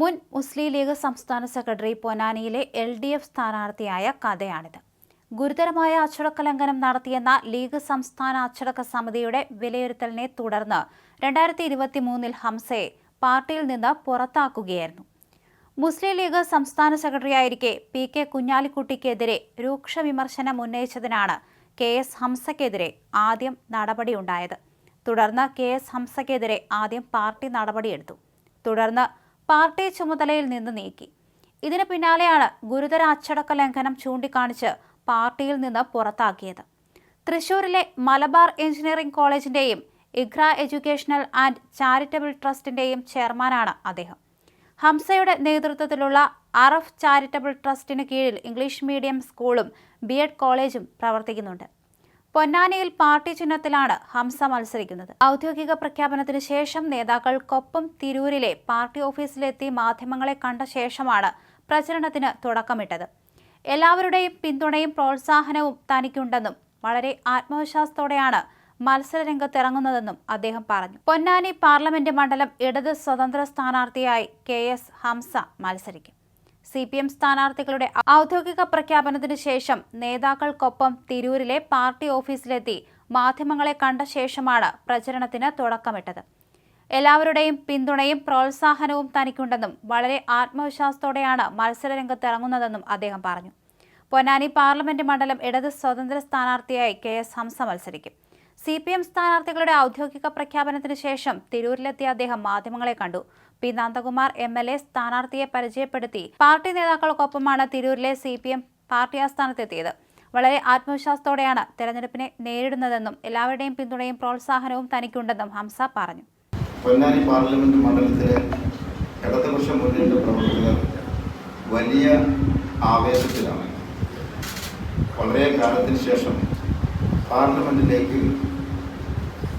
മുൻ മുസ്ലിം ലീഗ് സംസ്ഥാന സെക്രട്ടറി പൊന്നാനിയിലെ എൽ ഡി എഫ് സ്ഥാനാർത്ഥിയായ കഥയാണിത്. ഗുരുതരമായ അച്ചടക്ക ലംഘനം നടത്തിയെന്ന ലീഗ് സംസ്ഥാന അച്ചടക്ക സമിതിയുടെ വിലയിരുത്തലിനെ തുടർന്ന് രണ്ടായിരത്തി ഇരുപത്തി മൂന്നിൽ ഹംസയെ പാർട്ടിയിൽ നിന്ന് പുറത്താക്കുകയായിരുന്നു. മുസ്ലിം ലീഗ് സംസ്ഥാന സെക്രട്ടറിയായിരിക്കെ പി കെ കുഞ്ഞാലിക്കുട്ടിക്കെതിരെ രൂക്ഷ വിമർശനം ഉന്നയിച്ചതിനാണ് കെ എസ് ഹംസയ്ക്കെതിരെ ആദ്യം നടപടിയുണ്ടായത്. തുടർന്ന് കെ എസ് ഹംസയ്ക്കെതിരെ ആദ്യം പാർട്ടി നടപടിയെടുത്തു. തുടർന്ന് പാർട്ടി ചുമതലയിൽ നിന്ന് നീക്കി. ഇതിന് പിന്നാലെയാണ് ഗുരുതര അച്ചടക്ക ലംഘനം ചൂണ്ടിക്കാണിച്ച് പാർട്ടിയിൽ നിന്ന് പുറത്താക്കിയത്. തൃശൂരിലെ മലബാർ എഞ്ചിനീയറിംഗ് കോളേജിന്റെയും ഇഖ്ര എഡ്യൂക്കേഷണൽ ആൻഡ് ചാരിറ്റബിൾ ട്രസ്റ്റിന്റെയും ചെയർമാനാണ് അദ്ദേഹം. ഹംസയുടെ നേതൃത്വത്തിലുള്ള അറഫ് ചാരിറ്റബിൾ ട്രസ്റ്റിന് കീഴിൽ ഇംഗ്ലീഷ് മീഡിയം സ്കൂളും ബി കോളേജും പ്രവർത്തിക്കുന്നുണ്ട്. പൊന്നാനിയിൽ പാർട്ടി ചിഹ്നത്തിലാണ് ഹംസ മത്സരിക്കുന്നത്. ഔദ്യോഗിക പ്രഖ്യാപനത്തിന് ശേഷം നേതാക്കൾക്കൊപ്പം തിരൂരിലെ പാർട്ടി ഓഫീസിലെത്തി മാധ്യമങ്ങളെ കണ്ട ശേഷമാണ് പ്രചരണത്തിന് തുടക്കമിട്ടത്. എല്ലാവരുടെയും പിന്തുണയും പ്രോത്സാഹനവും തനിക്കുണ്ടെന്നും വളരെ ആത്മവിശ്വാസത്തോടെയാണ് മത്സരരംഗത്തിറങ്ങുന്നതെന്നും അദ്ദേഹം പറഞ്ഞു. പൊന്നാനി പാർലമെന്റ് മണ്ഡലം ഇടത് സ്വതന്ത്ര സ്ഥാനാർത്ഥിയായി കെ എസ് ഹംസ മത്സരിക്കും. സി പി എം സ്ഥാനാർത്ഥികളുടെ ഔദ്യോഗിക പ്രഖ്യാപനത്തിന് ശേഷം നേതാക്കൾക്കൊപ്പം തിരൂരിലെ പാർട്ടി ഓഫീസിലെത്തി മാധ്യമങ്ങളെ കണ്ട ശേഷമാണ് പ്രചരണത്തിന് തുടക്കമിട്ടത്. എല്ലാവരുടെയും പിന്തുണയും പ്രോത്സാഹനവും തനിക്കുണ്ടെന്നും വളരെ ആത്മവിശ്വാസത്തോടെയാണ് മത്സരരംഗത്ത് ഇറങ്ങുന്നതെന്നും അദ്ദേഹം പറഞ്ഞു. പൊന്നാനി പാർലമെന്റ് മണ്ഡലം ഇടത് സ്വതന്ത്ര സ്ഥാനാർത്ഥിയായി കെ എസ് ഹംസ മത്സരിക്കും. സി പി എം സ്ഥാനാർത്ഥികളുടെ ഔദ്യോഗിക പ്രഖ്യാപനത്തിന് ശേഷം തിരൂരിലെത്തിയ അദ്ദേഹം മാധ്യമങ്ങളെ കണ്ടു. P Nandakumar M L A സ്ഥാനാർത്ഥിയെ പരിചയപ്പെടുത്തി. പാർട്ടി നേതാക്കൾക്കൊപ്പമാണ് തിരൂരിലെ സി പി എം പാർട്ടി ആസ്ഥാനത്തെത്തിയത്. വളരെ ആത്മവിശ്വാസത്തോടെയാണ് തെരഞ്ഞെടുപ്പിനെ നേരിടുന്നതെന്നും എല്ലാവരുടെയും പിന്തുണയും പ്രോത്സാഹനവും തനിക്കുണ്ടെന്നും ഹംസ പറഞ്ഞു. പൊന്നാനി പാർലമെന്റ് മണ്ഡലത്തിലെ ഇടതുപക്ഷ മുന്നണിയുടെ പ്രവർത്തകർ വലിയ ആവേശത്തിലാണ്. വളരെ കാലത്തിന് ശേഷം പാർലമെന്റിലേക്ക്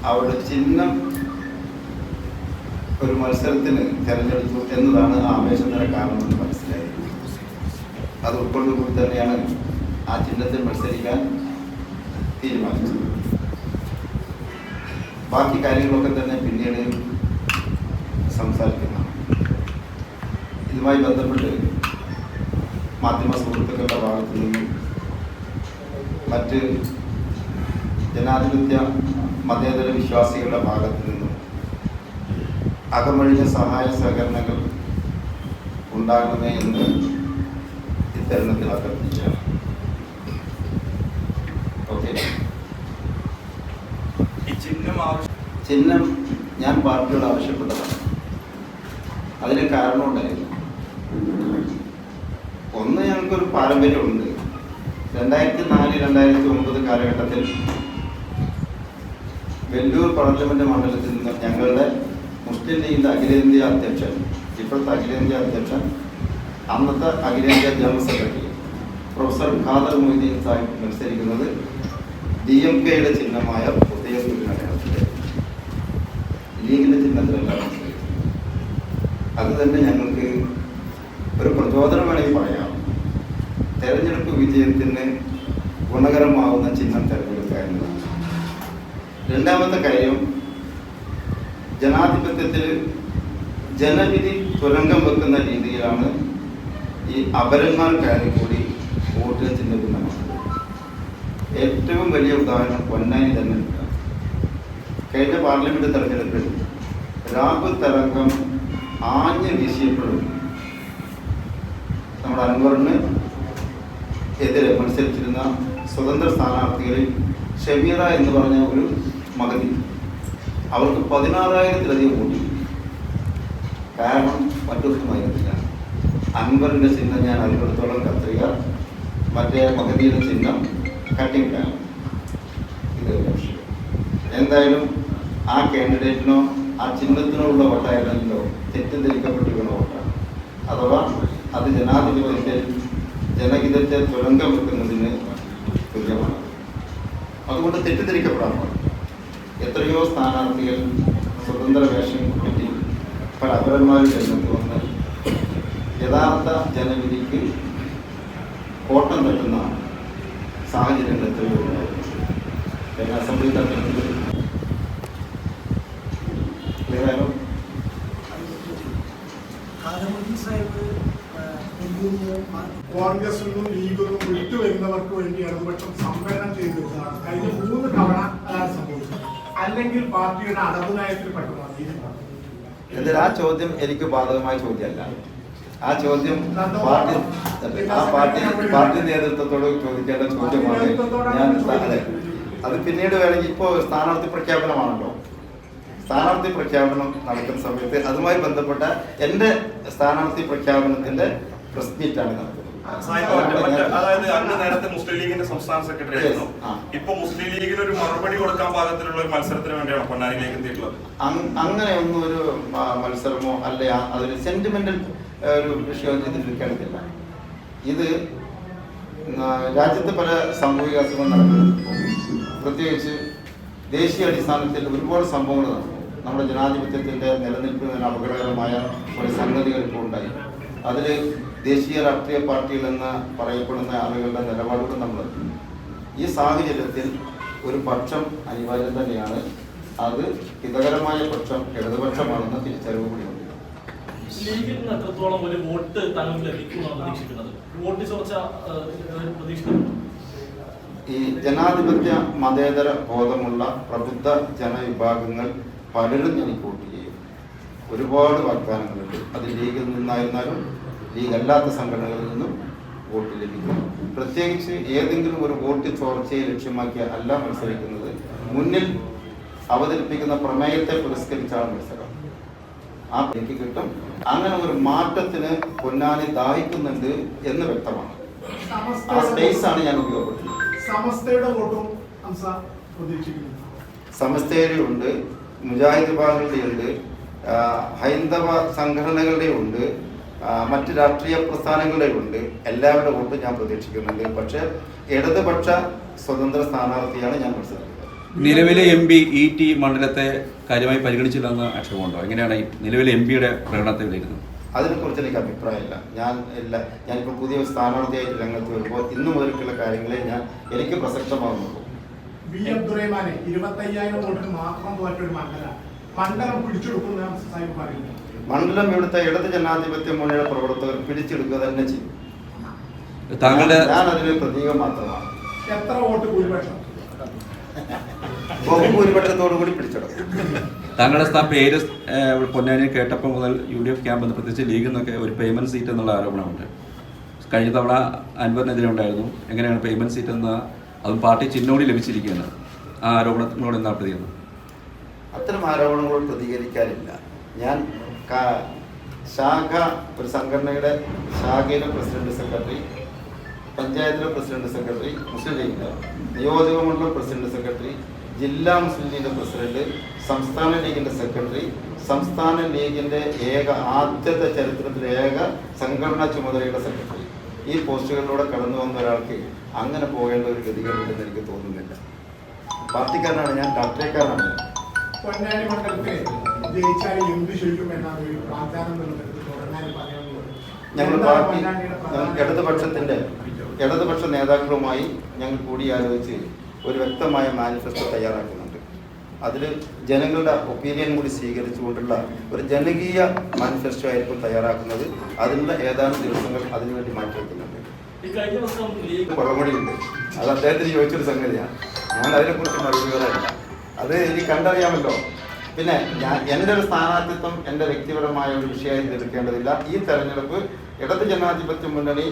അവരുടെ ചിഹ്നം ഒരു മത്സരത്തിന് തെരഞ്ഞെടുത്തു എന്നതാണ് ആവേശം ആവേശത്തിന് കാരണമെന്ന് മനസ്സിലായി. അത് ഉൾക്കൊണ്ടുകൂടി തന്നെയാണ് ആ ചിഹ്നത്തിൽ മത്സരിക്കാൻ തീരുമാനിച്ചത്. ബാക്കി കാര്യങ്ങളൊക്കെ തന്നെ പിന്നീട് സംസാരിക്കുന്നതാണ് ഇതുമായി ബന്ധപ്പെട്ട് മാധ്യമ സുഹൃത്തുക്കളുടെ ഭാഗത്തു നിന്നും മറ്റ് ജനാധിപത്യ മതേതര വിശ്വാസികളുടെ ഭാഗത്തു നിന്നും അകമഴിഞ്ഞ സഹായ സഹകരണങ്ങൾ ഉണ്ടാകണമേ എന്ന് ഇത്തരണത്തിൽ അഭ്യർത്ഥിക്കുകയാണ്. ഓക്കെ. ചിഹ്നം ഞാൻ പാർട്ടിയോട് ആവശ്യപ്പെട്ടതാണ്. അതിന് കാരണമുണ്ടായിരുന്നു ഒന്ന് ഞങ്ങൾക്കൊരു പാരമ്പര്യമുണ്ട്. രണ്ടായിരത്തി നാല് രണ്ടായിരത്തി ഒമ്പത് കാലഘട്ടത്തിൽ വെല്ലൂർ പാർലമെന്റ് മണ്ഡലത്തിൽ നിന്ന് ഞങ്ങളുടെ മുസ്ലിം ലീഗിന്റെ അഖിലേന്ത്യാ അധ്യക്ഷൻ ഇപ്പോഴത്തെ അഖിലേന്ത്യാ അധ്യക്ഷൻ അന്നത്തെ അഖിലേന്ത്യാ general secretary professor Khader Moideen Sahib മത്സരിക്കുന്നത് ഡി എം കെയുടെ ചിഹ്നമായ ചിഹ്നത്തിലല്ല മത്സരിക്കുന്നത്. അത് തന്നെ ഞങ്ങൾക്ക് ഒരു പ്രചോദനം വേണമെങ്കിൽ പറയാം. തെരഞ്ഞെടുപ്പ് വിജയത്തിന് ഗുണകരമാവുന്ന ചിഹ്നം രണ്ടാമത്തെ കാര്യം ജനാധിപത്യത്തിൽ ജനവിധി തുരങ്കം വെക്കുന്ന രീതിയിലാണ് ഈ അപരന്മാർക്കാരും കൂടി വോട്ട് ചിന്തിക്കുന്നത് ഏറ്റവും വലിയ ഉദാഹരണം പൊന്നാനി തന്നെ. കഴിഞ്ഞ പാർലമെന്റ് തെരഞ്ഞെടുപ്പിൽ രാഹുൽ തരംഗം ആഞ്ഞു വീശിയപ്പോഴും നമ്മുടെ അൻവറിന് എതിരെ മത്സരിച്ചിരുന്ന സ്വതന്ത്ര സ്ഥാനാർത്ഥികളിൽ ഷമീറ എന്ന് പറഞ്ഞ ഒരു മകതി അവർക്ക് പതിനാറായിരത്തിലധികം വോട്ട്. കാരണം മറ്റൊന്നുമായിരുന്നില്ല അൻവറിന്റെ ചിഹ്നം ഞാൻ അറിയപ്പെടുത്തോളം കത്രിക മറ്റേ മകതിയുടെ ചിഹ്നം കട്ടിങ്ങിട്ടാണ് ഇത് എന്തായാലും ആ കാൻഡിഡേറ്റിനോ ആ ചിഹ്നത്തിനോ ഉള്ള വോട്ടായിരുന്നല്ലോ തെറ്റിദ്ധരിക്കപ്പെട്ടിരിക്കുന്ന വോട്ടാണ്. അഥവാ അത് ജനാധിപത്യത്തിൽ ജനഹിതത്തെ തുരങ്കം വെക്കുന്നതിന് തുല്യമാണ്. അതുകൊണ്ട് തെറ്റിദ്ധരിക്കപ്പെടാൻ പാടില്ല. എത്രയോ സ്ഥാനാർത്ഥികൾ സ്വതന്ത്ര വേഷം കിട്ടി. പല അപരന്മാരും രംഗത്ത് വന്ന് യഥാർത്ഥ ജനവിധിക്ക് കോട്ടം തട്ടുന്ന സാഹചര്യങ്ങൾ എത്രയോ ഉണ്ടായിരുന്നു. അസംബ്ലി തെരഞ്ഞെടുപ്പിൽ കോൺഗ്രസ് കോൺഗ്രസിൽ നിന്നും ലീഗിൽ നിന്നും വിട്ടുവരുന്നവർക്ക് വേണ്ടി ഇടതുപക്ഷം സംവരണം പാർട്ടിയുടെ അടവ് നയത്തിൽ പെട്ടതാണ് ഈ എന്നാൽ ആ ചോദ്യം എനിക്ക് ബാധകമായ ചോദ്യമല്ല. ആ ചോദ്യം പാർട്ടി ആ പാർട്ടി പാർട്ടി നേതൃത്വത്തോട് ചോദിക്കേണ്ട ചോദ്യമാണ് ഞാൻ അതെ അത് പിന്നീട് വേണമെങ്കിൽ ഇപ്പോൾ സ്ഥാനാർത്ഥി പ്രഖ്യാപനമാണല്ലോ. സ്ഥാനാർത്ഥി പ്രഖ്യാപനം നടക്കുന്ന സമയത്ത് അതുമായി ബന്ധപ്പെട്ട എന്റെ സ്ഥാനാർത്ഥി പ്രഖ്യാപനത്തിന്റെ പ്രസ് മീറ്റാണ് നടക്കുന്നത്. അതായത് അന്ന് നേരത്തെ മുസ്ലിം ലീഗിന്റെ സംസ്ഥാന സെക്രട്ടറി ആയിരുന്നു. ഇപ്പൊ മുസ്ലിം ലീഗിന് ഒരു മറുപടി കൊടുക്കാൻ പാകത്തിലുള്ള ഒരു മത്സരത്തിന് വേണ്ടിയാണ് പൊന്നാനിയിലേക്ക് എത്തിയിട്ടുള്ളത് അങ്- അങ്ങനെ ഒന്നും ഒരു മത്സരമോ അല്ലെ അതൊരു സെന്റിമെന്റൽ ഒരു വിഷയം ഇതിലെടുക്കേണ്ടതില്ല ഇത് രാജ്യത്തെ പല സാമൂഹിക അസുഖങ്ങൾ നടക്കുന്നു. പ്രത്യേകിച്ച് ദേശീയ അടിസ്ഥാനത്തിൽ ഒരുപാട് സംഭവങ്ങൾ നടന്നു. നമ്മുടെ ജനാധിപത്യത്തിന്റെ നിലനിൽപ്പിന് അപകടകരമായ ഒരു സംഗതികൾ ഇപ്പോൾ ഉണ്ടായി. അതിൽ ദേശീയ രാഷ്ട്രീയ പാർട്ടികൾ എന്ന് പറയപ്പെടുന്ന ആളുകളുടെ നിലപാടുകൾ നമ്മൾ ഈ സാഹചര്യത്തിൽ ഒരു പക്ഷം അനിവാര്യം തന്നെയാണ്. അത് ഹിതകരമായ പക്ഷം ഇടതുപക്ഷമാണെന്ന തിരിച്ചറിവ് കൂടിയുണ്ട് എത്രത്തോളം ഒരു വോട്ട് താങ്കൾ ലഭിക്കുമെന്നാണ് പ്രതീക്ഷിക്കുന്നത്? വോട്ട് ചോർച്ച ഏഹ്, പ്രതീക്ഷിക്കുന്നു ഈ ജനാധിപത്യ മതേതര ബോധമുള്ള പ്രബുദ്ധ ജനവിഭാഗങ്ങൾ പലരും എനിക്ക് വോട്ട് ചെയ്യും ഒരുപാട് വാഗ്ദാനങ്ങളുണ്ട്. അത് ലീഗിൽ നിന്നായിരുന്നാലും ലീഗ് അല്ലാത്ത സംഘടനകളിൽ നിന്നും വോട്ട് ലഭിക്കുന്നു. പ്രത്യേകിച്ച് ഏതെങ്കിലും ഒരു വോട്ട് ചോർച്ചയെ ലക്ഷ്യമാക്കിയ അല്ല മത്സരിക്കുന്നത്. മുന്നിൽ അവതരിപ്പിക്കുന്ന പ്രമേയത്തെ പുരസ്കരിച്ചാണ് മത്സരം. ആ എനിക്ക് കിട്ടും. അങ്ങനെ ഒരു മാറ്റത്തിന് പൊന്നാനി ദാഹിക്കുന്നുണ്ട് എന്ന് വ്യക്തമാണ്. ആ സ്പേസ് ആണ് ഞാൻ ഉപയോഗപ്പെടുത്തുന്നത്. സമസ്തയുടെ വോട്ടും ഉണ്ട് മുജാഹിദ് വിഭാഗങ്ങളുടെ ഉണ്ട് ഹൈന്ദവ സംഘടനകളുടെ ഉണ്ട് മറ്റ് രാഷ്ട്രീയ പ്രസ്ഥാനങ്ങളുടെ ഉണ്ട്. എല്ലാവരുടെ വോട്ടും ഞാൻ പ്രതീക്ഷിക്കുന്നുണ്ട്. പക്ഷേ ഇടതുപക്ഷ സ്വതന്ത്ര സ്ഥാനാർത്ഥിയാണ് ഞാൻ മത്സരിക്കുന്നത്. നിലവിലെ എം പി ഇ ടി മണ്ഡലത്തെ കാര്യമായി പരിഗണിച്ചില്ലെന്ന് ആക്ഷേപമുണ്ടോ? എങ്ങനെയാണ് ഈ നിലവിലെ എം പിയുടെ പ്രകടനത്തെ വിലയിരുന്നത് അതിനെക്കുറിച്ച് എനിക്ക് അഭിപ്രായമില്ല. ഞാൻ എല്ലാ ഞാനിപ്പോൾ പുതിയ സ്ഥാനാർത്ഥിയായിട്ട് രംഗത്ത് വരുമ്പോൾ ഇന്നു മുതൽക്കുള്ള കാര്യങ്ങളെ ഞാൻ എനിക്ക് പ്രസക്തമാകുന്നുള്ളൂ വി അബ്ദുറഹ്മാനെ ഇരുപത്തയ്യായിരം വോട്ടിന് മാത്രം തോറ്റൊരു മണ്ഡലം. മണ്ഡലം പിടിച്ചെടുക്കുന്ന സാഹിബ് പറയുന്നു. മണ്ഡലം ഇവിടുത്തെ ഇടത് ജനാധിപത്യ മുന്നണിയുടെ പ്രവർത്തകർ പിടിച്ചെടുക്കുക തന്നെ ചെയ്യും. താങ്കളുടെ ഞാൻ അതിന് പ്രതീകം മാത്രമാണ് എത്ര വോട്ട് ഭൂരിപക്ഷം? ബഹുഭൂരിപക്ഷത്തോടു കൂടി പിടിച്ചെടുക്കും. താങ്കളുടെ സ്ഥാ പേര് പൊന്നാനിയെ പൊന്നാനി കേട്ടപ്പോൾ മുതൽ യു ഡി എഫ് ക്യാമ്പ് പ്രത്യേകിച്ച് ലീഗിൽ നിന്നൊക്കെ ഒരു പേയ്മെന്റ് സീറ്റ് എന്നുള്ള ആരോപണമുണ്ട്. കഴിഞ്ഞ തവണ അൻവറിനെതിരെ ഉണ്ടായിരുന്നു. എങ്ങനെയാണ് പേയ്മെന്റ് സീറ്റ് എന്ന അതും പാർട്ടി ചിഹ്നോടി ലഭിച്ചിരിക്കുകയാണ് ആ ആരോപണത്തിനോട് എന്താ പ്രതികരണം? അത്തരം ആരോപണങ്ങളോട് പ്രതികരിക്കാനില്ല. ഞാൻ ശാഖ ഒരു സംഘടനയുടെ ശാഖയിലെ പ്രസിഡന്റ് സെക്രട്ടറി പഞ്ചായത്തിലെ പ്രസിഡന്റ് സെക്രട്ടറി മുസ്ലിം ലീഗിന്റെ നിയോജക മണ്ഡലം പ്രസിഡന്റ് സെക്രട്ടറി ജില്ലാ മുസ്ലിം ലീഗിന്റെ പ്രസിഡന്റ് സംസ്ഥാന ലീഗിന്റെ സെക്രട്ടറി സംസ്ഥാന ലീഗിന്റെ ഏക ആദ്യത്തെ ചരിത്രത്തിലെ ഏക സംഘടനാ ചുമതലയുടെ സെക്രട്ടറി ഈ പോസ്റ്റുകളിലൂടെ കടന്നു വന്ന ഒരാൾക്ക് അങ്ങനെ പോകേണ്ട ഒരു ഗതികളുണ്ടെന്ന് എനിക്ക് തോന്നുന്നില്ല പാർട്ടിക്കാരനാണ് ഞാൻ രാഷ്ട്രീയക്കാരനാണ്. പൊന്നാനി മണ്ഡലത്തിൽ ജയിച്ചാൽ എന്ത് ചെയ്യും എന്നാണ് ഒരു പ്രാധാന്യം തുടങ്ങാൻ പറയാനുള്ളത് ഞങ്ങൾ പാർട്ടി ഇടതുപക്ഷത്തിന്റെ ഇടതുപക്ഷ നേതാക്കളുമായി ഞങ്ങൾ കൂടിയാലോചിച്ച് ഒരു വ്യക്തമായ മാനിഫെസ്റ്റോ തയ്യാറാക്കുന്നുണ്ട്. അതിൽ ജനങ്ങളുടെ ഒപ്പീനിയൻ കൂടി സ്വീകരിച്ചുകൊണ്ടുള്ള ഒരു ജനകീയ മാനിഫെസ്റ്റോ ആയിരിക്കും തയ്യാറാക്കുന്നത്. അതിനുള്ള ഏതാനും ദിവസങ്ങൾ അതിനുവേണ്ടി മാറ്റിവെക്കുന്നുണ്ട് പുറമൊഴിയുണ്ട് അത് അദ്ദേഹത്തിന് ചോദിച്ചൊരു സംഗതിയാണ്. ഞാൻ അതിനെക്കുറിച്ച് മറുപടി പറയാനില്ല. അത് ഇനി കണ്ടറിയാമല്ലോ. പിന്നെ ഞാൻ എന്റെ ഒരു സ്ഥാനാർത്ഥിത്വം എന്റെ വ്യക്തിപരമായ ഒരു വിഷയമായി എടുക്കേണ്ടതില്ല ഈ തെരഞ്ഞെടുപ്പ് ഇടത് ജനാധിപത്യ മുന്നണി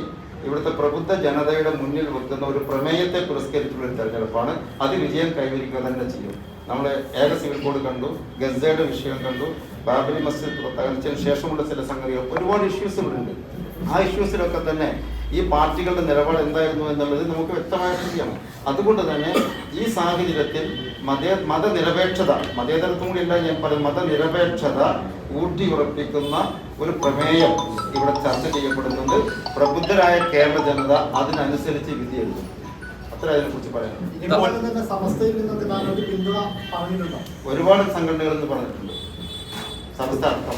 ഇവിടുത്തെ പ്രബുദ്ധ ജനതയുടെ മുന്നിൽ വെക്കുന്ന ഒരു പ്രമേയത്തെ പുരസ്കരിച്ചുള്ള ഒരു തെരഞ്ഞെടുപ്പാണ്. അത് വിജയം കൈവരിക്കുക തന്നെ ചെയ്യും. നമ്മൾ ഏക സിവിൽ കോഡ് കണ്ടു ഗസയുടെ വിഷയം കണ്ടു ബാബരി മസ്ജിദ് തകർച്ചതിന് ശേഷമുള്ള ചില സംഗതികൾ ഒരുപാട് ഇഷ്യൂസ് ഉണ്ട് ആ ഇഷ്യൂസിലൊക്കെ തന്നെ ഈ പാർട്ടികളുടെ നിലപാട് എന്തായിരുന്നു എന്നുള്ളത് നമുക്ക് വ്യക്തമായിട്ട് അറിയാം അതുകൊണ്ട് തന്നെ ഈ സാഹചര്യത്തിൽ മതേ മതനിരപേക്ഷത മതേതരത്വം കൂടി അല്ല ഞാൻ പറയും മതനിരപേക്ഷത ഊട്ടിയുറപ്പിക്കുന്ന ഒരു പ്രമേയം ഇവിടെ ചർച്ച ചെയ്യപ്പെടുന്നുണ്ട്. പ്രബുദ്ധരായ കേരള ജനത അതിനനുസരിച്ച് വിധി എഴുതും. അത്ര അതിനെക്കുറിച്ച് പറയാനുണ്ട് ഒരുപാട് സംഘടനകൾ എന്ന് പറഞ്ഞിട്ടുണ്ട്. അർത്ഥം.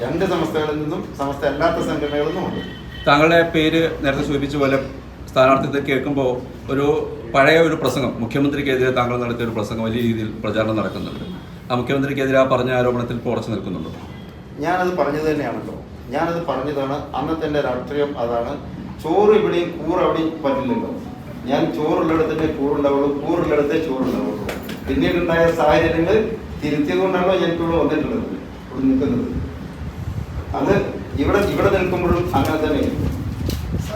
രണ്ട് സംസ്ഥകളിൽ നിന്നും സമസ്ത അല്ലാത്ത സംഘടനകളിൽ നിന്നും ഉണ്ട് താങ്കളുടെ പേര് നേരത്തെ സൂചിപ്പിച്ച പോലെ സ്ഥാനാർത്ഥിത്വം കേൾക്കുമ്പോൾ ഒരു പഴയ ഒരു പ്രസംഗം മുഖ്യമന്ത്രിക്കെതിരെ താങ്കൾ നടത്തിയ ഒരു പ്രസംഗം വലിയ രീതിയിൽ പ്രചാരണം നടക്കുന്നുണ്ട്. ആ മുഖ്യമന്ത്രിക്കെതിരെ ആ പറഞ്ഞ ആരോപണത്തിൽ ഇപ്പോൾ ഉറച്ചു നിൽക്കുന്നുണ്ടോ? ഞാനത് പറഞ്ഞത് തന്നെയാണല്ലോ. ഞാനത് പറഞ്ഞതാണ് അന്നത്തെ രാഷ്ട്രീയം അതാണ്. ചോറ് ഇവിടെയും കൂറ് അവിടെയും പറ്റില്ലല്ലോ. ഞാൻ ചോറുള്ളിടത്തന്നെ കൂറുണ്ടാവുള്ളൂ കൂറുള്ളിടത്തേ ചോറുണ്ടാവുള്ളൂ. പിന്നീടുണ്ടായ സാഹചര്യങ്ങൾ തിരുത്തിയതുകൊണ്ടാണോ എനിക്കിവിടെ വന്നിട്ടുള്ളത് ഇവിടെ നിൽക്കുന്നത്? അത് ഇവിടെ ഇവിടെ നിൽക്കുമ്പോഴും അങ്ങനെ തന്നെ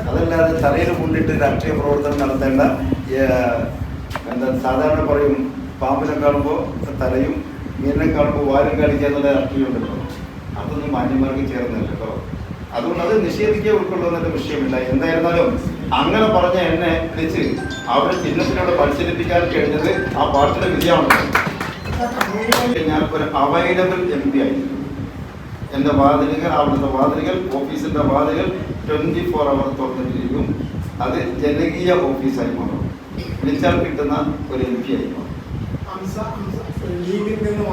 അതല്ലാതെ തലയിൽ കൊണ്ടിട്ട് രാഷ്ട്രീയ പ്രവർത്തനം നടത്തേണ്ട എന്താ സാധാരണ പറയും പാമ്പിനെ കാണുമ്പോൾ തലയും മീനിനെ കാണുമ്പോൾ വാലും കാണിക്കുക എന്നുള്ള രാഷ്ട്രീയം ഉണ്ടല്ലോ. അതൊന്നും മാന്യന്മാർക്ക് ചേർന്നില്ല കേട്ടോ. അതുകൊണ്ട് അത് നിഷേധിക്കുക ഉൾക്കൊള്ളുന്നതിന്റെ വിഷയമില്ല. എന്തായിരുന്നാലും അങ്ങനെ പറഞ്ഞ എന്നെ വിളിച്ച് അവരെ ചിഹ്നത്തിനോട് പരിശീലിപ്പിക്കാൻ കഴിഞ്ഞത് ആ പാർട്ടിയുടെ വിജയമാണ് ഞാൻ ഒരു അവൈലബിൾ എം പി ആയിരുന്നു. എന്റെ വാതിലുകൾ അവിടുത്തെ വാതിലുകൾ ഓഫീസിന്റെ വാതിലുകൾ ട്വന്റി ഫോർ അവർ തുറന്നിട്ടിരിക്കും. അത് ജനകീയ ഓഫീസായി മാറും. വിളിച്ചാൽ കിട്ടുന്ന ഒരു എം പി ആയി മാറും. ലീഗിൽ നിന്ന്